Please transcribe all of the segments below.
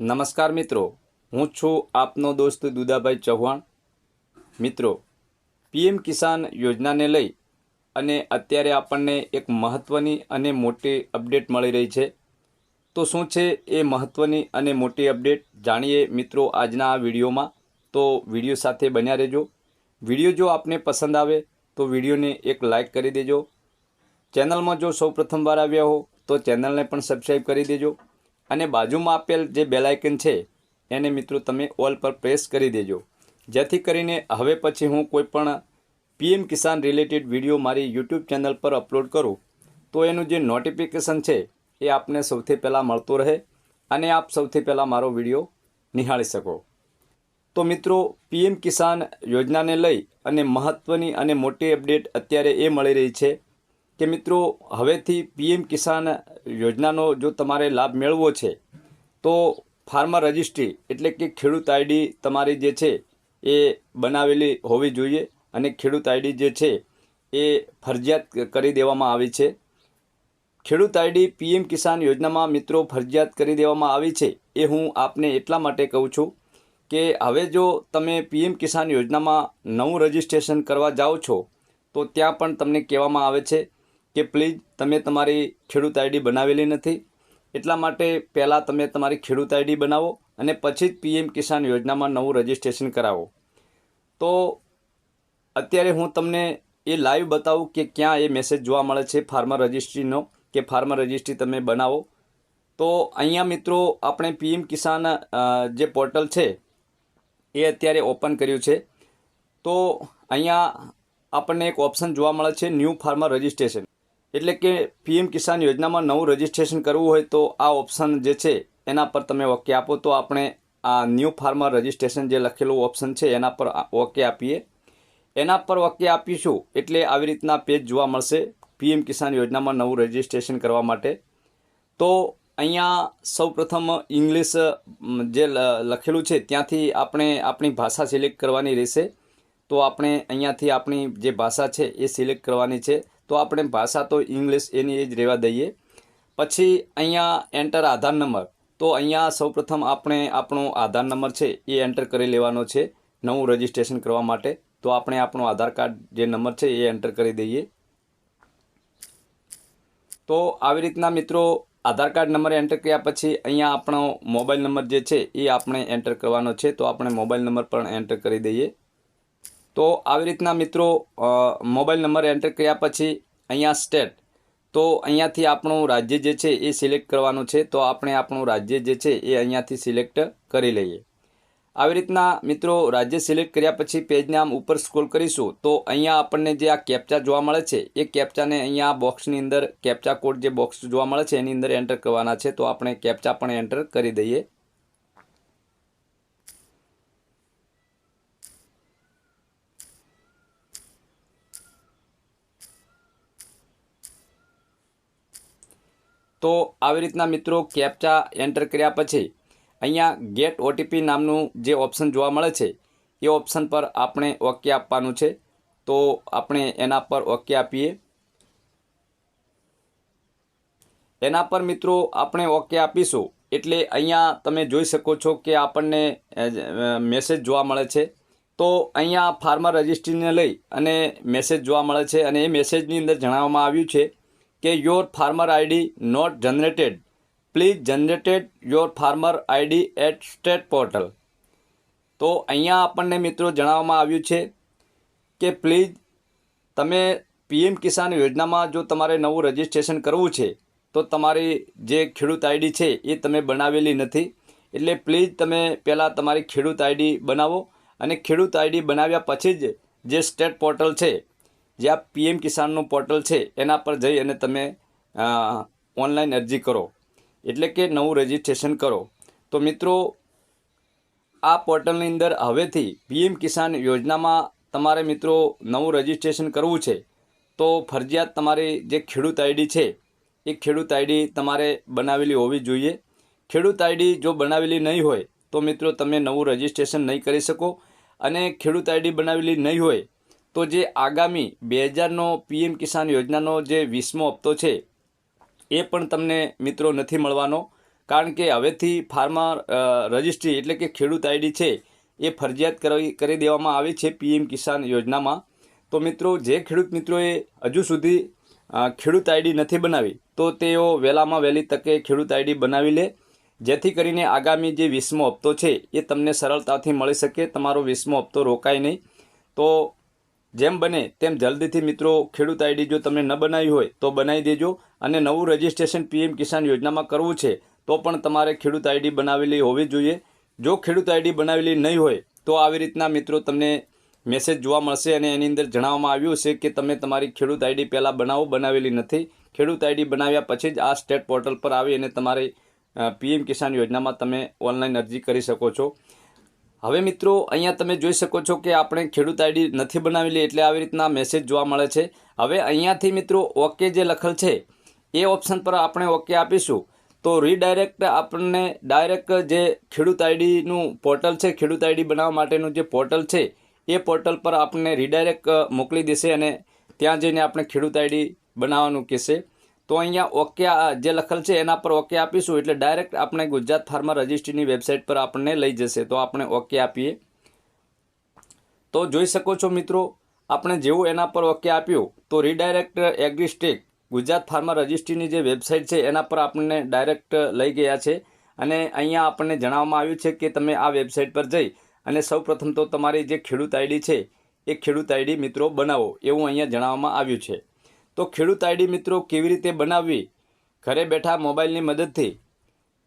નમસ્કાર મિત્રો, હું છું આપનો દોસ્ત દુદાભાઈ ચૌહાણ. મિત્રો, પીએમ કિસાન યોજનાને લઈ અને અત્યારે આપણને એક મહત્ત્વની અને મોટી અપડેટ મળી રહી છે. તો શું છે એ મહત્ત્વની અને મોટી અપડેટ જાણીએ મિત્રો આજના આ વિડીયોમાં? તો વીડિયો સાથે બન્યા રહેજો. વીડિયો જો આપને પસંદ આવે તો વિડીયોને એક લાઇક કરી દેજો. ચેનલમાં જો સૌ પ્રથમવાર આવ્યા હો તો ચેનલને પણ સબસ્ક્રાઈબ કરી દેજો. અને બાજુમાં આપેલ જે બેલાઇકન છે, એને મિત્રો તમે ઓલ પર પ્રેસ કરી દેજો. જેથી કરીને હવે પછી હું કોઈ પણ પીએમ કિસાન રિલેટેડ વીડિયો મારી યુટ્યુબ ચેનલ પર અપલોડ કરું, તો એનું જે નોટિફિકેશન છે, એ આપને સૌથી પહેલાં મળતો રહે અને આપ સૌથી પહેલાં મારો વીડિયો નિહાળી શકો. તો મિત્રો પીએમ કિસાન યોજનાને લઈ અને મહત્ત્વની અને મોટી અપડેટ અત્યારે એ મળી રહી છે કે મિત્રો, હવેથી પીએમ કિસાન યોજનાનો જો તમારે લાભ મેળવવો છે, તો ફાર્મર રજિસ્ટ્રી એટલે કે ખેડૂત આઈડી તમારી જે છે એ બનાવેલી હોવી જોઈએ અને ખેડૂત આઈડી જે છે એ ફરજિયાત કરી દેવામાં આવી છે. ખેડૂત આઈડી પીએમ કિસાન યોજનામાં મિત્રો ફરજિયાત કરી દેવામાં આવી છે એ હું આપને એટલા માટે કહું છું કે હવે જો તમે પીએમ કિસાન યોજનામાં નવું રજિસ્ટ્રેશન કરવા જાઓ છો, તો ત્યાં પણ તમને કહેવામાં આવે છે કે પ્લીઝ તમે તમારી ખેડૂત આઈડી બનાવેલી નથી. એટલા માટે પહેલાં તમે તમારી ખેડૂત આઈડી બનાવો અને પછી જ પીએમ કિસાન યોજનામાં નવું રજિસ્ટ્રેશન કરાવો. તો અત્યારે હું તમને એ લાઈવ બતાવું કે ક્યાં એ મેસેજ જોવા મળે છે ફાર્મર રજિસ્ટ્રીનો કે ફાર્મર રજિસ્ટ્રી તમે બનાવો. તો અહીંયા મિત્રો, આપણે પીએમ કિસાન જે પોર્ટલ છે, એ અત્યારે ઓપન કર્યું છે. તો અહીંયા આપણને એક ઓપ્શન જોવા મળે છે ન્યૂ ફાર્મર રજિસ્ટ્રેશન એટલે કે પીએમ કિસાન યોજનામાં નવું રજિસ્ટ્રેશન કરવું હોય તો આ ઓપ્શન જે છે, એના પર તમે ઓકે આપો તો આપણે આ ન્યૂ ફાર્મર રજિસ્ટ્રેશન જે લખેલું ઓપ્શન છે, એના પર ઓકે આપીએ. એના પર ઓકે આપીશું એટલે આવી રીતના પેજ જોવા મળશે પીએમ કિસાન યોજનામાં નવું રજિસ્ટ્રેશન કરવા માટે. તો અહીંયા સૌપ્રથમ ઇંગ્લિશ જે લખેલું છે, ત્યાંથી આપણે આપણી ભાષા સિલેક્ટ કરવાની રહેશે. તો આપણે અહીંયાથી આપણી જે ભાષા છે, એ સિલેક્ટ કરવાની છે. તો આપણે ભાષા તો ઇંગ્લિશ એની એ જ રહેવા દઈએ. પછી અહીંયા એન્ટર આધાર નંબર. તો અહીંયા સૌપ્રથમ આપણે આપણો આધાર નંબર છે એ એન્ટર કરી લેવાનો છે નવું રજિસ્ટ્રેશન કરવા માટે. તો આપણે આપણો આધાર કાર્ડ જે નંબર છે એ એન્ટર કરી દઈએ. તો આવી રીતના મિત્રો આધાર કાર્ડ નંબર એન્ટર કર્યા પછી અહીંયા આપણો મોબાઈલ નંબર જે છે એ આપણે એન્ટર કરવાનો છે. તો આપણે મોબાઈલ નંબર પણ એન્ટર કરી દઈએ. તો આવી રીતના મિત્રો મોબાઈલ નંબર એન્ટર કર્યા પછી અહીંયા સ્ટેટ તો અહીંયાથી આપણું રાજ્ય જે છે એ સિલેક્ટ કરવાનું છે, તો આપણે આપણું રાજ્ય જે છે એ અહીંયાથી સિલેક્ટ કરી લઈએ. આવી રીતના મિત્રો, રાજ્ય સિલેક્ટ કર્યા પછી પેજને આમ ઉપર સ્ક્રોલ કરીશું, તો અહીંયા આપણને જે આ કેપ્ચા જોવા મળે છે, એ કેપ્ચાને અહીંયા બોક્સની અંદર કેપ્ચા કોડ જે બોક્સ જોવા મળે છે, એની અંદર એન્ટર કરવાના છે, તો આપણે કેપ્ચા પણ એન્ટર કરી દઈએ. તો આવી રીતના મિત્રો કેપ્ચા એન્ટર કર્યા પછી અહીંયા ગેટ ઓટીપી નામનું જે ઓપ્શન જોવા મળે છે, એ ઓપ્શન પર આપણે ઓકે આપવાનું છે. તો આપણે એના પર ઓકે આપીએ. એના પર મિત્રો આપણે ઓકે આપીશું. એટલે અહીંયા તમે જોઈ શકો છો કે આપણને મેસેજ જોવા મળે છે. તો અહીંયા ફાર્મર રજિસ્ટ્રીને લઈ અને મેસેજ જોવા મળે છે અને એ મેસેજની અંદર જણાવવામાં આવ્યું છે કે your farmer ID not generated please generated your farmer ID at state portal તો અહીંયા આપણને મિત્રો જણાવવામાં આવ્યું છે કે પ્લીઝ તમે પીએમ કિસાન યોજનામાં જો તમારે નવું રજિસ્ટ્રેશન કરવું છે, તો તમારી જે ખેડૂત આઈડી છે એ તમે બનાવેલી નથી. એટલે પ્લીઝ તમે પહેલાં તમારી ખેડૂત આઈડી બનાવો અને ખેડૂત આઈડી બનાવ્યા પછી જ જે સ્ટેટ પોર્ટલ છે જે આ પીએમ કિસાનનું પોર્ટલ છે, એના પર જઈ અને તમે ઓનલાઈન અરજી કરો. એટલે કે નવું રજિસ્ટ્રેશન કરો. તો મિત્રો, આ પોર્ટલની અંદર હવેથી પીએમ કિસાન યોજનામાં તમારે મિત્રો નવું રજિસ્ટ્રેશન કરવું છે, તો ફરજિયાત તમારી જે ખેડૂત આઈડી છે, એ ખેડૂત આઈડી તમારે બનાવેલી હોવી જોઈએ. ખેડૂત આઈડી જો બનાવેલી નહીં હોય, તો મિત્રો તમે નવું રજિસ્ટ્રેશન નહીં કરી શકો. અને ખેડૂત આઈડી બનાવેલી નહીં હોય તો જે આગામી બે હજારનો પીએમ કિસાન યોજનાનો જે વીસમો હપ્તો છે, એ પણ તમને મિત્રો નથી મળવાનો. કારણ કે હવેથી ફાર્મર રજિસ્ટ્રી એટલે કે ખેડૂત આઈડી છે, એ ફરજિયાત કરી કરી દેવામાં આવી છે પીએમ કિસાન યોજનામાં. તો મિત્રો, જે ખેડૂત મિત્રોએ હજુ સુધી ખેડૂત આઈડી નથી બનાવી, તો તેઓ વહેલામાં વહેલી તકે ખેડૂત આઈડી બનાવી લે. જેથી કરીને આગામી જે વીસમો હપ્તો છે, એ તમને સરળતાથી મળી શકે. તમારો વીસમો હપ્તો રોકાય નહીં. તો જેમ બને તેમ જલ્દીથી મિત્રો, ખેડૂત આઈડી જો તમને ન બનાવી હોય તો બનાવી દેજો અને નવું રજિસ્ટ્રેશન પીએમ કિસાન યોજનામાં કરવું છે તો પણ તમારે ખેડૂત આઈડી બનાવેલી હોવી જોઈએ. જો ખેડૂત આઈડી બનાવેલી નહીં હોય તો આવી રીતના મિત્રો તમને મેસેજ જોવા મળશે અને એની અંદર જણાવવામાં આવ્યું છે કે તમે તમારી ખેડૂત આઈડી પહેલાં બનાવો, બનાવેલી નથી. ખેડૂત આઈડી બનાવ્યા પછી જ આ સ્ટેટ પોર્ટલ પર આવી અને તમારી પીએમ કિસાન યોજનામાં તમે ઓનલાઈન અરજી કરી શકો છો. હવે મિત્રો, અહીંયા તમે જોઈ શકો છો કે આપણે ખેડૂત આઈડી નથી બનાવેલી એટલે આવી રીતના મેસેજ જોવા મળે છે. હવે અહીંયાથી મિત્રો ઓકે જે લખેલ છે, એ ઓપ્શન પર આપણે ઓકે આપીશું. તો રીડાયરેક્ટ આપણને ડાયરેક્ટ જે ખેડૂત આઈડીનું પોર્ટલ છે, ખેડૂત આઈડી બનાવવા માટેનું જે પોર્ટલ છે, એ પોર્ટલ પર આપણને રીડાયરેક્ટ મોકલી દેશે અને ત્યાં જઈને આપણે ખેડૂત આઈડી બનાવવાનું કહેશે. તો અહીંયા ઓકે જે લખેલ છે એના પર ઓકે આપીશું, એટલે ડાયરેક્ટ આપણે ગુજરાત ફાર્મા રજિસ્ટ્રીની વેબસાઇટ પર આપણને લઈ જશે, તો આપણે ઓકે આપીએ. તો જોઈ શકો છો મિત્રો, આપણે જેવું એના પર ઓકે આપ્યું, તો રીડાયરેક્ટ એગ્રીસ્ટેક ગુજરાત ફાર્મા રજિસ્ટ્રીની જે વેબસાઇટ છે એના પર આપણને ડાયરેક્ટ લઈ ગયા છે. અને અહીંયા આપણને જણાવવામાં આવ્યું છે કે તમે આ વેબસાઇટ પર જઈ અને સૌપ્રથમ તો તમારી જે ખેડૂત આઈડી છે, એ ખેડૂત આઈડી મિત્રો બનાવો, એવું અહીંયા જણાવવામાં આવ્યું છે. તો ખેડૂત આઈડી મિત્રો કેવી રીતે બનાવવી? ઘરે બેઠા મોબાઈલની મદદથી.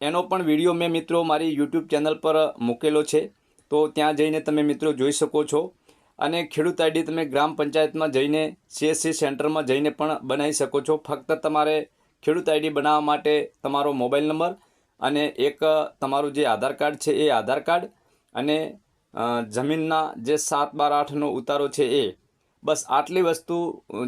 એનો પણ વીડિયો મેં મિત્રો મારી યુટ્યુબ ચેનલ પર મૂકેલો છે. તો ત્યાં જઈને તમે મિત્રો જોઈ શકો છો. અને ખેડૂત આઈડી તમે ગ્રામ પંચાયતમાં જઈને, સીએસસી સેન્ટરમાં જઈને પણ બનાવી શકો છો. ફક્ત તમારે ખેડૂત આઈડી બનાવવા માટે તમારો મોબાઈલ નંબર અને એક તમારું જે આધાર કાર્ડ છે એ આધાર કાર્ડ અને જમીનના જે સાત બાર આઠનો ઉતારો છે એ બસ આટલી વસ્તુ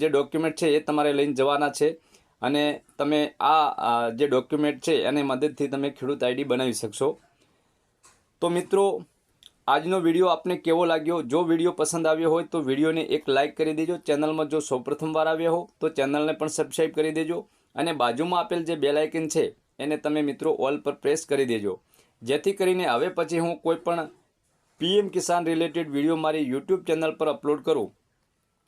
જે ડોક્યુમેન્ટ છે એ તમારે લઈને જવાના છે અને તમે આ જે ડોક્યુમેન્ટ છે એની મદદથી તમે ખેડૂત આઈડી બનાવી શકશો. તો મિત્રો, આજનો વીડિયો આપને કેવો લાગ્યો? જો વીડિયો પસંદ આવ્યો હોય તો વિડીયોને એક લાઇક કરી દેજો. ચેનલમાં જો સૌપ્રથમ વાર આવ્યા હો, તો ચેનલને પણ સબસ્ક્રાઈબ કરી દેજો અને બાજુમાં આપેલ જે બેલાઇકન છે, એને તમે મિત્રો ઓલ પર પ્રેસ કરી દેજો. જેથી કરીને હવે પછી હું કોઈ પણ પીએમ કિસાન રિલેટેડ વીડિયો મારી યુટ્યુબ ચેનલ પર અપલોડ કરું.